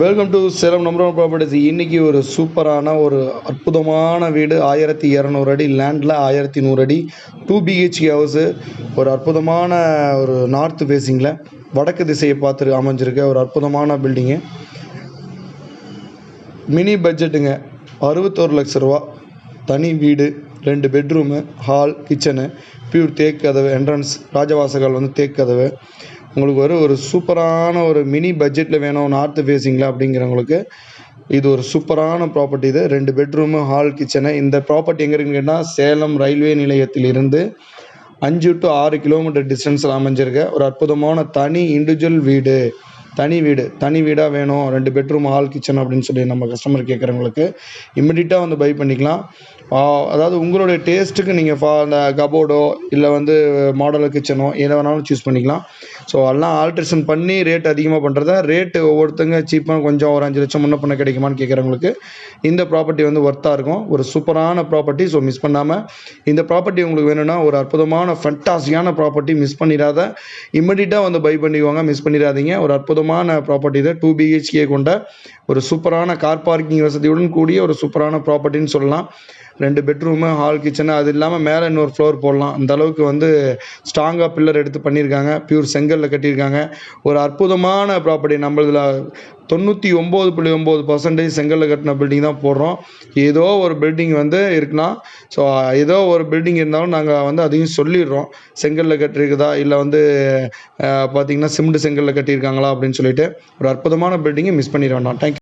Welcome to Salem number one properties இன்றைக்கி ஒரு சூப்பரான ஒரு அற்புதமான வீடு. ஆயிரத்தி இரநூறு அடி லேண்டில் ஆயிரத்தி நூறு அடி. டூ பிஹெச்கே ஹவுஸு ஒரு அற்புதமான ஒரு நார்த் ஃபேஸிங்கில் வடக்கு திசையை பார்த்து அமைஞ்சிருக்க ஒரு அற்புதமான பில்டிங்கு மினி பட்ஜெட்டுங்க அறுபத்தோரு லட்ச ரூபா. தனி வீடு ரெண்டு பெட்ரூமு ஹால் கிச்சனு பியூர் தேக்கு கதவு என்ட்ரன்ஸ் ராஜவாசகால் வந்து தேக்கு கதவு. உங்களுக்கு ஒரு ஒரு சூப்பரான ஒரு மினி பட்ஜெட்டில் வேணும் நார்த்து ஃபேஸிங்கில் அப்படிங்கிறவங்களுக்கு இது ஒரு சூப்பரான ப்ராப்பர்ட்டி இது. ரெண்டு பெட்ரூமு ஹால் கிச்சனு. இந்த ப்ராப்பர்ட்டி எங்கே இருக்குன்னு கேட்டால் சேலம் ரயில்வே நிலையத்தில் இருந்து அஞ்சு டு ஆறு கிலோமீட்டர் டிஸ்டன்ஸில் அமைஞ்சிருக்க. ஒரு அற்புதமான தனி இண்டிவிஜுவல் வீடு. தனி வீடு. தனி வீடாக வேணும். ரெண்டு பெட்ரூம் ஹால் கிச்சன் அப்படின்னு சொல்லி நம்ம கஸ்டமர் கேட்குறவங்களுக்கு இம்மிடியட்டாக வந்து பை பண்ணிக்கலாம். அதாவது உங்களுடைய டேஸ்ட்டுக்கு நீங்கள் ஃபா அந்த கபோர்டோ இல்லை வந்து மாடலர் கிச்சனோ எதை வேணாலும் சூஸ் பண்ணிக்கலாம். ஸோ எல்லாம் ஆல்ட்ரேஷன் பண்ணி ரேட் அதிகமாக பண்ணுறத ரேட்டு ஒவ்வொருத்தங்க சீப்பாக கொஞ்சம் ஒரு அஞ்சு லட்சம் முன்ன பண்ண கிடைக்குமான்னு கேட்குறவங்களுக்கு இந்த ப்ராப்பர்ட்டி வந்து ஒர்த்தாக இருக்கும். ஒரு சூப்பரான ப்ராப்பர்ட்டி ஸோ மிஸ் பண்ணாமல் இந்த ப்ராப்பர்ட்டி உங்களுக்கு வேணும்னா ஒரு அற்புதமான ஃபண்டாசியான ப்ராப்பர்ட்டி மிஸ் பண்ணிடாத இம்மிடியட்டாக வந்து பை பண்ணிக்குவாங்க மிஸ் பண்ணிடாதீங்க. ஒரு அற்புதமான ப்ராப்பர்ட்டி இது டூ பிஹெச்கே கொண்ட ஒரு சூப்பரான கார் பார்க்கிங் வசதியுடன் கூடிய ஒரு சூப்பரான ப்ராப்பர்ட்டின்னு சொல்லலாம். ரெண்டு பெட்ரூமு ஹால் கிச்சனு அது இல்லாமல் மேலே இன்னொரு ஃப்ளோர் போடலாம். அந்த அளவுக்கு வந்து ஸ்ட்ராங்காக பில்லர் எடுத்து பண்ணியிருக்காங்க. பியூர் செங்கல்ல கட்டியிருக்காங்க. ஒரு அற்புதமான ப்ராப்பர்ட்டி நம்மளதில் தொண்ணூற்றி ஒம்பது புள்ளி ஒம்பது பர்சன்டேஜ் செங்கல்ல கட்டின பில்டிங் தான் போடுறோம். ஏதோ ஒரு பில்டிங் வந்து இருக்குன்னா ஸோ ஏதோ ஒரு பில்டிங் இருந்தாலும் நாங்கள் வந்து அதையும் சொல்லிடுறோம். செங்கல்ல கட்டிருக்குதா இல்லை வந்து பார்த்தீங்கன்னா சிமெண்ட் செங்கல்ல கட்டியிருக்காங்களா? அப்படின்னு சொல்லிட்டு. ஒரு அற்புதமான பில்டிங்கை மிஸ் பண்ணிட வேண்டாம். தேங்க்யூ